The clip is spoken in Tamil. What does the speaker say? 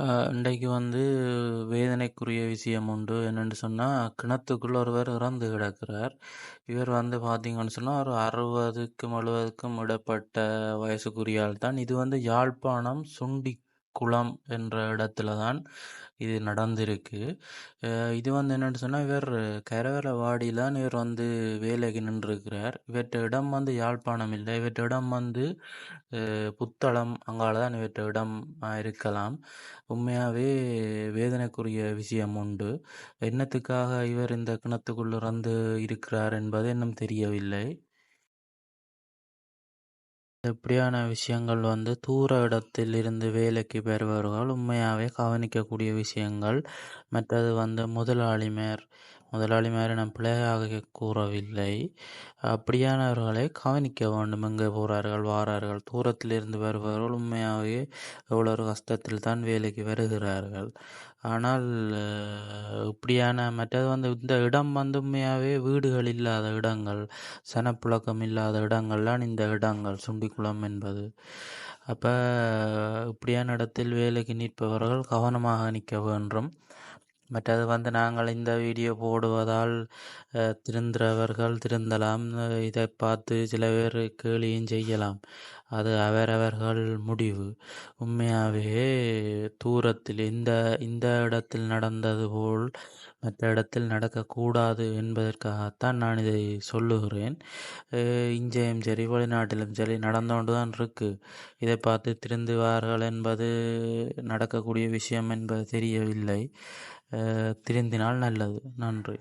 அ இன்றைக்கு வந்து வேதனைக்குரிய விஷயம் உண்டு. என்னன்னு சொன்னா, கிணத்துக்குள்ள ஒருவர் இறந்து கிடக்கிறார். இவர் வந்து பார்த்தீங்கன்னு சொன்னா, ஒரு 60க்கும் 70க்கும் இடைப்பட்ட வயசுக்குரிய ஆள் தான். இது வந்து யாழ்ப்பாணம் சுண்டி குளம் என்ற இடத்துல தான் இது நடந்திருக்கு. இது வந்து என்னன்னு சொன்னால் இவர் கரவலவாடியில தான் இவர் வந்து வேலைக்கு நின்றுருக்கிறார் இவற்ற இடம் வந்து யாழ்ப்பாணம் இல்லை இவற்ற இடம் வந்து புத்தளம் அங்கால தான் இவற்ற இடம் இருக்கலாம். உண்மையாகவே வேதனைக்குரிய விஷயம் உண்டு. என்னத்துக்காக இவர் இந்த கிணத்துக்குள் இறந்து இருக்கிறார் என்பது இன்னும் தெரியவில்லை. இப்படியான விஷயங்கள் வந்து தூர இடத்தில் இருந்து வேலைக்கு பெறுபவர்கள் உண்மையாவே கவனிக்கக்கூடிய விஷயங்கள். மற்றது வந்து முதலாளிமார் முதலாளிமாரை நான் பிழையாக கூறவில்லை. அப்படியானவர்களை கவனிக்க வேண்டும். எங்கே போகிறார்கள் வாரார்கள். தூரத்தில் இருந்து வருபவர்கள் உண்மையாகவே எவ்வளோ ஒரு கஷ்டத்தில் தான் வேலைக்கு வருகிறார்கள். ஆனால் இப்படியான மற்றது வந்து இந்த இடம் வந்து உண்மையாகவே வீடுகள் இல்லாத இடங்கள், சனப்புழக்கம் இல்லாத இடங்கள்லாம் இந்த இடங்கள் சுண்டிக்குளம் என்பது. அப்போ இப்படியான இடத்தில் வேலைக்கு நிற்பவர்கள் கவனமாக நிற்க வேண்டும். மற்றது வந்து நாங்கள் இந்த வீடியோ போடுவதால் திருந்தவர்கள் திருந்துறவர்கள் திருந்தலாம். இதை பார்த்து சில பேர் கேலியும் செய்யலாம். அது அவரவர்கள் முடிவு. உண்மையாகவே தூரத்தில் இந்த இந்த இடத்தில் நடந்தது போல் மற்ற இடத்தில் நடக்கக்கூடாது என்பதற்காகத்தான் நான் இதை சொல்லுகிறேன். அ இங்கேயும் சரி, வெளிநாட்டிலும் சரி நடந்து கொண்டு தான் இருக்குது இதை பார்த்து திருந்துவார்கள் என்பது நடக்கக்கூடிய விஷயம் என்பது தெரியவில்லை. திருந்தினால் நல்லது. நன்றி.